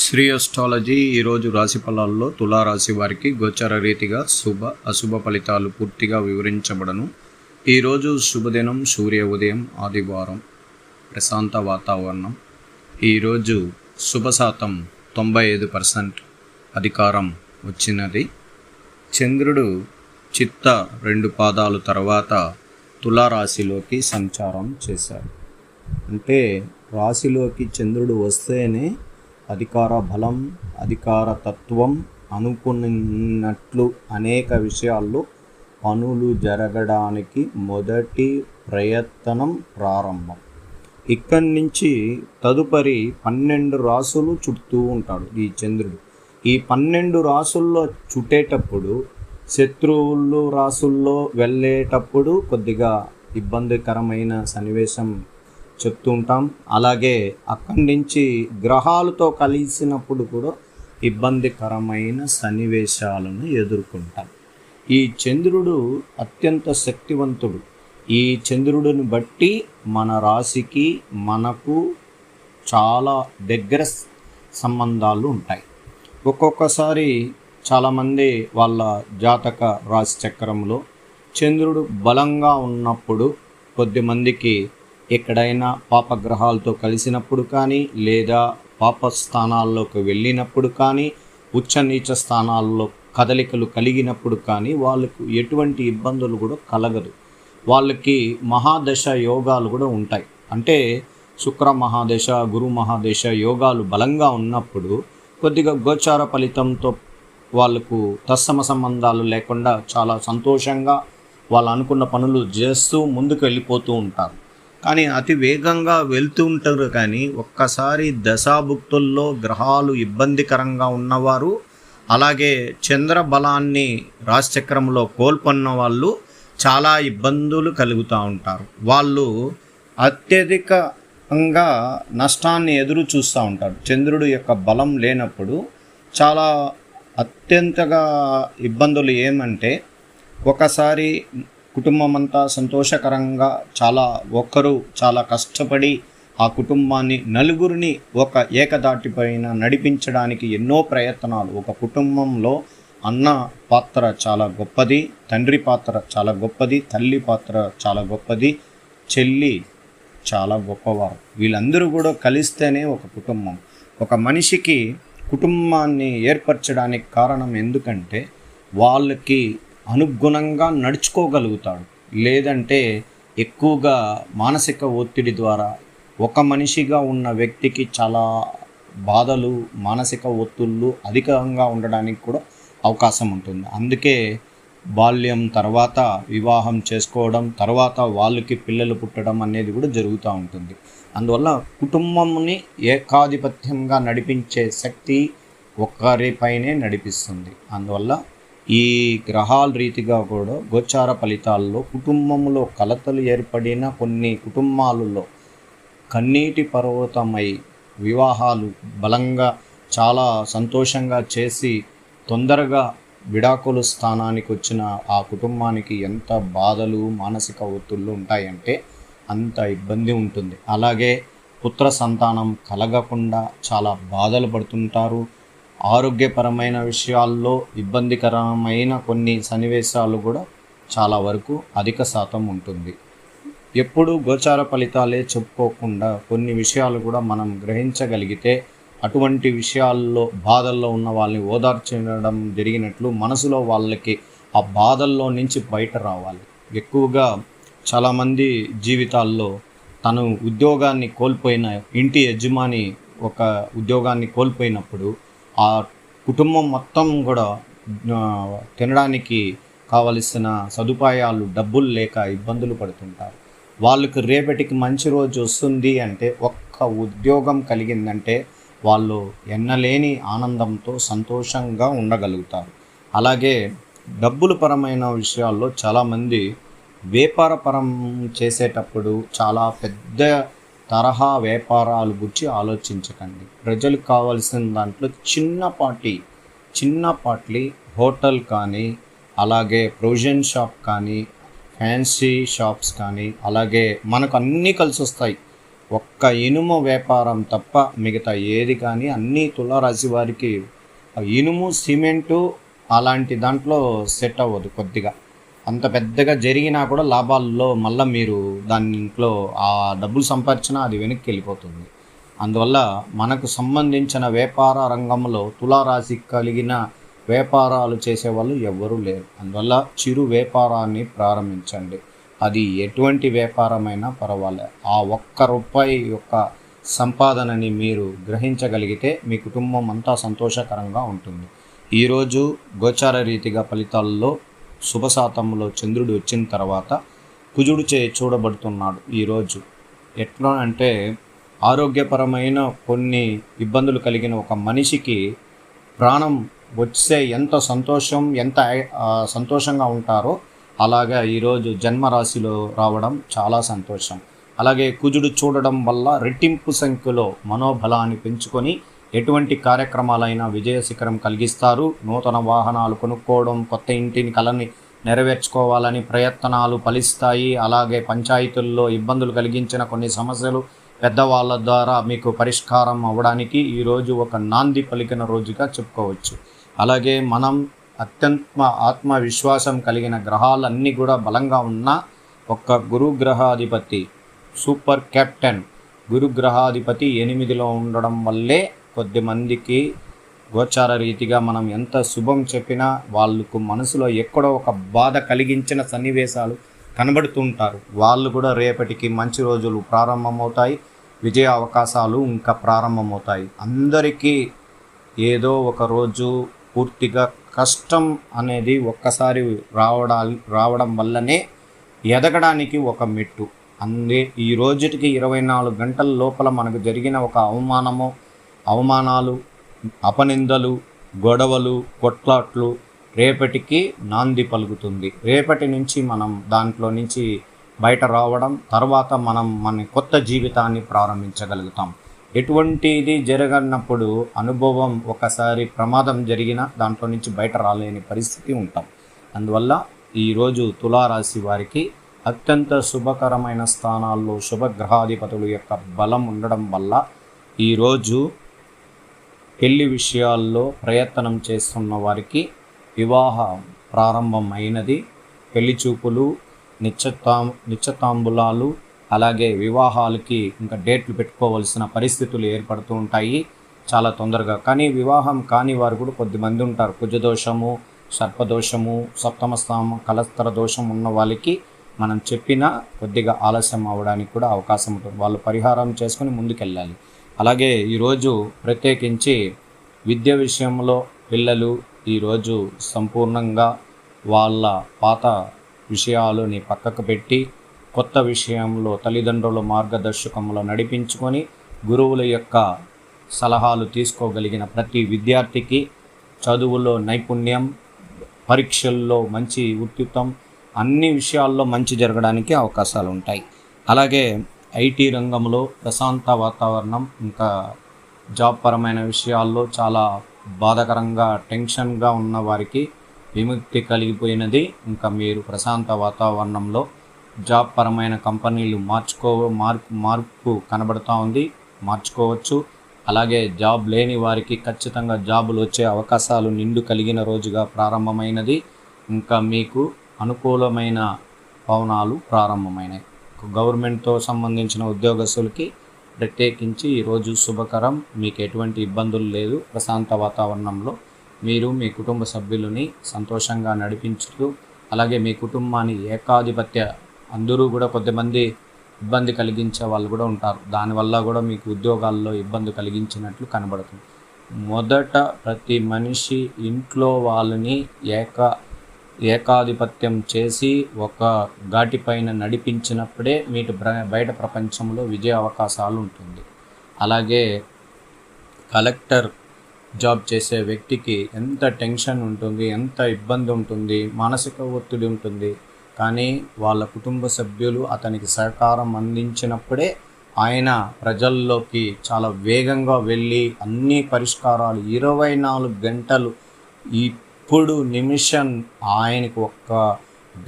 Shri astrology ఈరోజు రాశి ఫలాల్లో తులారాశి వారికి గోచర రీతిగా శుభ అశుభ ఫలితాలు పూర్తిగా వివరించబడను. ఈరోజు శుభదినం సూర్య ఉదయం ఆదివారం ప్రశాంత వాతావరణం. ఈరోజు శుభ శాతం తొంభై ఐదు పర్సెంట్ అధికారం వచ్చినది. చంద్రుడు చిత్త రెండు పాదాలు తర్వాత తులారాశిలోకి సంచారం చేశారు అంటే రాశిలోకి చంద్రుడు వస్తేనే అధికార బలం అధికార తత్వం అనుకున్నట్లు అనేక విషయాల్లో పనులు జరగడానికి మొదటి ప్రయత్నం ప్రారంభం. ఇక్కడి నుంచి తదుపరి పన్నెండు రాసులు చుడుతూ ఉంటాడు ఈ చంద్రుడు. ఈ పన్నెండు రాసుల్లో చుట్టేటప్పుడు శత్రువులు రాసుల్లో వెళ్ళేటప్పుడు కొద్దిగా ఇబ్బందికరమైన సన్నివేశం చెప్తూ ఉంటాం అలాగే అక్కడి నుంచి గ్రహాలతో కలిసినప్పుడు కూడా ఇబ్బందికరమైన సన్నివేశాలను ఎదుర్కొంటాం. ఈ చంద్రుడు అత్యంత శక్తివంతుడు. ఈ చంద్రుడిని బట్టి మన రాశికి మనకు చాలా దగ్గర సంబంధాలు ఉంటాయి. ఒక్కొక్కసారి చాలామంది వాళ్ళ జాతక రాశి చక్రంలో చంద్రుడు బలంగా ఉన్నప్పుడు కొద్దిమందికి ఎక్కడైనా పాపగ్రహాలతో కలిసినప్పుడు కానీ లేదా పాప స్థానాల్లోకి వెళ్ళినప్పుడు కానీ ఉచ్చ నీచ స్థానాల్లో కదలికలు కలిగినప్పుడు కానీ వాళ్ళకు ఎటువంటి ఇబ్బందులు కూడా కలగదు. వాళ్ళకి మహాదశ యోగాలు కూడా ఉంటాయి. అంటే శుక్ర మహాదశ గురు మహాదశ యోగాలు బలంగా ఉన్నప్పుడు కొద్దిగా గోచార ఫలితంతో వాళ్ళకు తత్సమ సంబంధాలు లేకుండా చాలా సంతోషంగా వాళ్ళు అనుకున్న పనులు చేస్తూ ముందుకు వెళ్ళిపోతూ ఉంటారు. కానీ అతి వేగంగా వెళ్తూ ఉంటారు కానీ ఒక్కసారి దశాభుక్తుల్లో గ్రహాలు ఇబ్బందికరంగా ఉన్నవారు అలాగే చంద్ర బలాన్ని రాశిచక్రంలో కోల్పొన్న వాళ్ళు చాలా ఇబ్బందులు కలుగుతూ ఉంటారు. వాళ్ళు అత్యధికంగా నష్టాన్ని ఎదురు చూస్తూ ఉంటారు. చంద్రుడు యొక్క బలం లేనప్పుడు చాలా అత్యంతగా ఇబ్బందులు ఏమంటే ఒకసారి కుటుంబం అంతా సంతోషకరంగా చాలా ఒక్కరు చాలా కష్టపడి ఆ కుటుంబాన్ని నలుగురిని ఒక ఏకదాటిపైన నడిపించడానికి ఎన్నో ప్రయత్నాలు. ఒక కుటుంబంలో అన్న పాత్ర చాలా గొప్పది తండ్రి పాత్ర చాలా గొప్పది తల్లి పాత్ర చాలా గొప్పది చెల్లి చాలా గొప్పవారు. వీళ్ళందరూ కూడా కలిస్తేనే ఒక కుటుంబం. ఒక మనిషికి కుటుంబాన్ని ఏర్పరచడానికి కారణం ఎందుకంటే వాళ్ళకి అనుగుణంగా నడుచుకోగలుగుతాడు. లేదంటే ఎక్కువగా మానసిక ఒత్తిడి ద్వారా ఒక మనిషిగా ఉన్న వ్యక్తికి చాలా బాధలు మానసిక ఒత్తుళ్ళు అధికంగా ఉండడానికి కూడా అవకాశం ఉంటుంది. అందుకే బాల్యం తర్వాత వివాహం చేసుకోవడం తర్వాత వాళ్ళకి పిల్లలు పుట్టడం అనేది కూడా జరుగుతూ ఉంటుంది. అందువల్ల కుటుంబంని ఏకాధిపత్యంగా నడిపించే శక్తి ఒక్కరిపైనే నడిపిస్తుంది. అందువల్ల ఈ గ్రహాల రీతిగా కూడా గోచార ఫలితాల్లో కుటుంబంలో కలతలు ఏర్పడిన కొన్ని కుటుంబాలలో కన్నీటి పర్వతమై వివాహాలు బలంగా చాలా సంతోషంగా చేసి తొందరగా విడాకులు స్థానానికి వచ్చిన ఆ కుటుంబానికి ఎంత బాధలు మానసిక ఒత్తుళ్ళు ఉంటాయంటే అంత ఇబ్బంది ఉంటుంది. అలాగే పుత్ర సంతానం కలగకుండా చాలా బాధలు పడుతుంటారు. ఆరోగ్యపరమైన విషయాల్లో ఇబ్బందికరమైన కొన్ని సన్నివేశాలు కూడా చాలా వరకు అధిక శాతం ఉంటుంది. ఎప్పుడు గోచార ఫలితాలే చెప్పుకోకుండా కొన్ని విషయాలు కూడా మనం గ్రహించగలిగితే అటువంటి విషయాల్లో బాధల్లో ఉన్న వాళ్ళని ఓదార్చడం జరిగినట్లు మనసులో వాళ్ళకి ఆ బాధల్లో నుంచి బయట రావాలి. ఎక్కువగా చాలామంది జీవితాల్లో తను ఉద్యోగాన్ని కోల్పోయిన ఇంటి యజమాని ఒక ఉద్యోగాన్ని కోల్పోయినప్పుడు ఆ కుటుంబం మొత్తం కూడా తినడానికి కావలసిన సదుపాయాలు డబ్బులు లేక ఇబ్బందులు పడుతుంటారు. వాళ్ళకి రేపటికి మంచి రోజు వస్తుంది అంటే ఒక్క ఉద్యోగం కలిగిందంటే వాళ్ళు ఎన్నలేని ఆనందంతో సంతోషంగా ఉండగలుగుతారు. అలాగే డబ్బులు పరమైన విషయాల్లో చాలామంది వ్యాపారపరం చేసేటప్పుడు చాలా పెద్ద తరహా వ్యాపారాలు గురించి ఆలోచించకండి. ప్రజలకు కావాల్సిన దాంట్లో చిన్నపాటి చిన్నపాటి హోటల్ కానీ అలాగే ప్రొవిజన్ షాప్ కానీ ఫ్యాన్సీ షాప్స్ కానీ అలాగే మనకు అన్నీ కలిసి వస్తాయి. ఒక్క ఇనుము వ్యాపారం తప్ప మిగతా ఏది కానీ అన్ని తులారాశి వారికి ఇనుము సిమెంటు అలాంటి దాంట్లో సెట్ అవ్వదు కొద్దిగా. అంత పెద్దగా జరిగినా కూడా లాభాల్లో మళ్ళీ మీరు దాంట్లో ఆ డబ్బులు సంపాదించినా అది వెనక్కి వెళ్ళిపోతుంది. అందువల్ల మనకు సంబంధించిన వ్యాపార రంగంలో తులారాశి కలిగిన వ్యాపారాలు చేసేవాళ్ళు ఎవ్వరూ లేరు. అందువల్ల చిరు వ్యాపారాన్ని ప్రారంభించండి. అది ఎటువంటి వ్యాపారమైనా పర్వాలేదు ఆ ఒక్క రూపాయి యొక్క సంపాదనని మీరు గ్రహించగలిగితే మీ కుటుంబం అంతా సంతోషకరంగా ఉంటుంది. ఈరోజు గోచార రీతిగా ఫలితాల్లో శుభశాతంలో చంద్రుడు వచ్చిన తర్వాత కుజుడు చే చూడబడుతున్నాడు ఈరోజు ఎట్లా అంటే ఆరోగ్యపరమైన కొన్ని ఇబ్బందులు కలిగిన ఒక మనిషికి ప్రాణం వచ్చే ఎంత సంతోషం ఎంత సంతోషంగా ఉంటారో అలాగా ఈరోజు జన్మరాశిలో రావడం చాలా సంతోషం. అలాగే కుజుడు చూడడం వల్ల రెట్టింపు సంఖ్యలో మనోబలాన్ని పెంచుకొని ఎటువంటి కార్యక్రమాలైనా విజయ శిఖరం కలిగిస్తారు. నూతన వాహనాలు కొనుక్కోవడం కొత్త ఇంటిని కలని నెరవేర్చుకోవాలని ప్రయత్నాలు ఫలిస్తాయి. అలాగే పంచాయతీల్లో ఇబ్బందులు కలిగించిన కొన్ని సమస్యలు పెద్దవాళ్ళ ద్వారా మీకు పరిష్కారం అవ్వడానికి ఈరోజు ఒక నాంది పలికిన రోజుగా చెప్పుకోవచ్చు. అలాగే మనం అత్యంత ఆత్మవిశ్వాసం కలిగిన గ్రహాలన్నీ కూడా బలంగా ఉన్న ఒక్క గురుగ్రహాధిపతి సూపర్ కెప్టెన్. గురు గ్రహాధిపతి ఎనిమిదిలో ఉండడం వల్లే కొద్ది మందికి గోచార రీతిగా మనం ఎంత శుభం చెప్పినా వాళ్ళకు మనసులో ఎక్కడో ఒక బాధ కలిగించిన సన్నివేశాలు కనబడుతుంటారు. వాళ్ళు కూడా రేపటికి మంచి రోజులు ప్రారంభమవుతాయి విజయ అవకాశాలు ఇంకా ప్రారంభమవుతాయి. అందరికీ ఏదో ఒక రోజు పూర్తిగా కష్టం అనేది ఒక్కసారి రావడా రావడం వల్లనే ఎదగడానికి ఒక మెట్టు. అందే ఈ రోజుటికి ఇరవై నాలుగు గంటల లోపల మనకు జరిగిన ఒక అవమానము అవమానాలు అపనిందలు గొడవలు కొట్లాట్లు రేపటికి నాంది పలుకుతుంది. రేపటి నుంచి మనం దాంట్లో నుంచి బయట రావడం తర్వాత మనం మన కొత్త జీవితాన్ని ప్రారంభించగలుగుతాం. ఎటువంటిది జరగనప్పుడు అనుభవం ఒకసారి ప్రమాదం జరిగిన దాంట్లో నుంచి బయట రాలేని పరిస్థితి ఉంటాం. అందువల్ల ఈరోజు తులారాశి వారికి అత్యంత శుభకరమైన స్థానాల్లో శుభగ్రహాధిపతుల యొక్క బలం ఉండడం వల్ల ఈరోజు పెళ్ళి విషయాల్లో ప్రయత్నం చేస్తున్న వారికి వివాహ ప్రారంభమైనది. పెళ్ళి చూపులు నిశ్చతా నిశ్చతాంబులాలు అలాగే వివాహాలకి ఇంకా డేట్లు పెట్టుకోవాల్సిన పరిస్థితులు ఏర్పడుతూ ఉంటాయి. చాలా తొందరగా. కానీ వివాహం కాని వారు కూడా కొద్దిమంది ఉంటారు. కుజదోషము సర్పదోషము సప్తమ స్థానం కలస్తర దోషం ఉన్న వాళ్ళకి మనం చెప్పిన కొద్దిగా ఆలస్యం అవ్వడానికి కూడా అవకాశం ఉంటుంది. వాళ్ళు పరిహారం చేసుకుని ముందుకెళ్ళాలి. అలాగే ఈరోజు ప్రత్యేకించి విద్య విషయంలో పిల్లలు ఈరోజు సంపూర్ణంగా వాళ్ళ పాత విషయాలని పక్కకు పెట్టి కొత్త విషయంలో తల్లిదండ్రుల మార్గదర్శకంలో నడిపించుకొని గురువుల యొక్క సలహాలు తీసుకోగలిగిన ప్రతి విద్యార్థికి చదువులో నైపుణ్యం పరీక్షల్లో మంచి ఉత్యుతం అన్ని విషయాల్లో మంచి జరగడానికి అవకాశాలు ఉంటాయి అలాగే ఐటీ రంగంలో ప్రశాంత వాతావరణం ఇంకా జాబ్ పరమైన విషయాల్లో చాలా బాధాకరంగా టెన్షన్గా ఉన్న వారికి విముక్తి కలిగిపోయినది. ఇంకా మీరు ప్రశాంత వాతావరణంలో జాబ్ పరమైన కంపెనీలు మార్చుకో మార్పు మార్పు కనబడుతూ ఉంది. మార్చుకోవచ్చు. అలాగే జాబ్ లేని వారికి ఖచ్చితంగా జాబులు వచ్చే అవకాశాలు నిండు కలిగిన రోజుగా ప్రారంభమైనది. ఇంకా మీకు అనుకూలమైన పవనాలు ప్రారంభమైనాయి. గవర్నమెంట్తో సంబంధించిన ఉద్యోగస్తులకి ప్రత్యేకించి ఈరోజు శుభకరం. మీకు ఎటువంటి ఇబ్బందులు లేదు. ప్రశాంత వాతావరణంలో మీరు మీ కుటుంబ సభ్యులని సంతోషంగా నడిపించుతూ అలాగే మీ కుటుంబాన్ని ఏకాధిపత్య అందరూ కూడా కొద్దిమంది ఇబ్బంది కలిగించే వాళ్ళు కూడా ఉంటారు. దానివల్ల కూడా మీకు ఉద్యోగాల్లో ఇబ్బంది కలిగించినట్లు కనబడుతుంది. మొదట ప్రతి మనిషి ఇంట్లో వాళ్ళని ఏక ఏకాధిపత్యం చేసి ఒక ఘాటిపైన నడిపించినప్పుడే మీటి బయట ప్రపంచంలో విజయ అవకాశాలు ఉంటుంది. అలాగే కలెక్టర్ జాబ్ చేసే వ్యక్తికి ఎంత టెన్షన్ ఉంటుంది ఎంత ఇబ్బంది ఉంటుంది మానసిక ఒత్తిడి ఉంటుంది కానీ వాళ్ళ కుటుంబ సభ్యులు అతనికి సహకారం అందించినప్పుడే ఆయన ప్రజల్లోకి చాలా వేగంగా వెళ్ళి అన్ని పరిష్కారాలు ఇరవై నాలుగు గంటలు ఈ ఇప్పుడు నిమిషం ఆయనకు ఒక్క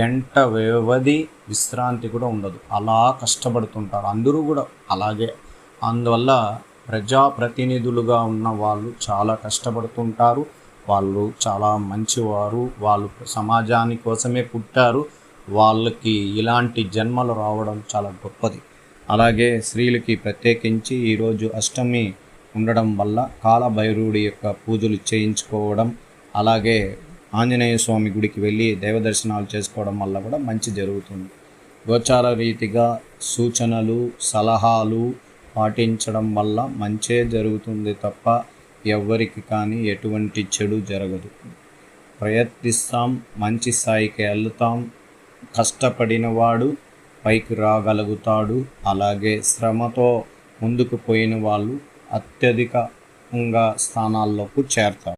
గంట వ్యవధి విశ్రాంతి కూడా ఉండదు. అలా కష్టపడుతుంటారు. అందరూ కూడా అలాగే. అందువల్ల ప్రజాప్రతినిధులుగా ఉన్న వాళ్ళు చాలా కష్టపడుతుంటారు. వాళ్ళు చాలా మంచివారు. వాళ్ళు సమాజాని కోసమే పుట్టారు. వాళ్ళకి ఇలాంటి జన్మలు రావడం చాలా గొప్పది. అలాగే స్త్రీలకి ప్రత్యేకించి ఈరోజు అష్టమి ఉండడం వల్ల కాలభైరవుడి యొక్క పూజలు చేయించుకోవడం అలాగే ఆంజనేయ స్వామి గుడికి వెళ్ళి దైవ దర్శనాలు చేసుకోవడం వల్ల కూడా మంచి జరుగుతుంది. గోచార రీతిగా సూచనలు సలహాలు పాటించడం వల్ల మంచే జరుగుతుంది తప్ప ఎవ్వరికి కానీ ఎటువంటి చెడు జరగదు. ప్రయత్నిస్తాం మంచి స్థాయికి వెళ్తాం. కష్టపడిన వాడు పైకి రాగలుగుతాడు. అలాగే శ్రమతో ముందుకు పోయిన వాళ్ళు అత్యధికంగా స్థానాల్లోకి చేరతారు.